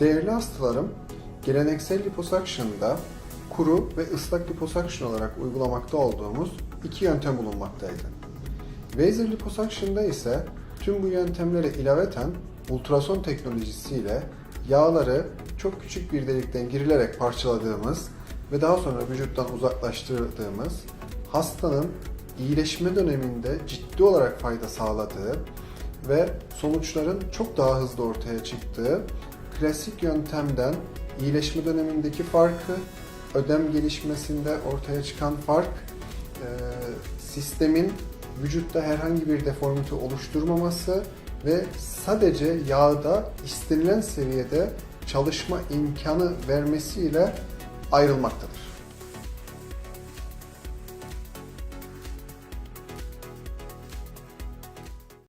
Değerli hastalarım, geleneksel liposakşında kuru ve ıslak liposakşın olarak uygulamakta olduğumuz iki yöntem bulunmaktaydı. Laser liposakşında ise tüm bu yöntemlere ilaveten ultrason teknolojisiyle yağları çok küçük bir delikten girilerek parçaladığımız ve daha sonra vücuttan uzaklaştırdığımız hastanın iyileşme döneminde ciddi olarak fayda sağladığı ve sonuçların çok daha hızlı ortaya çıktığı klasik yöntemden iyileşme dönemindeki farkı, ödem gelişmesinde ortaya çıkan fark, e, sistemin vücutta herhangi bir deformite oluşturmaması ve sadece yağda istenilen seviyede çalışma imkanı vermesiyle ayrılmaktadır.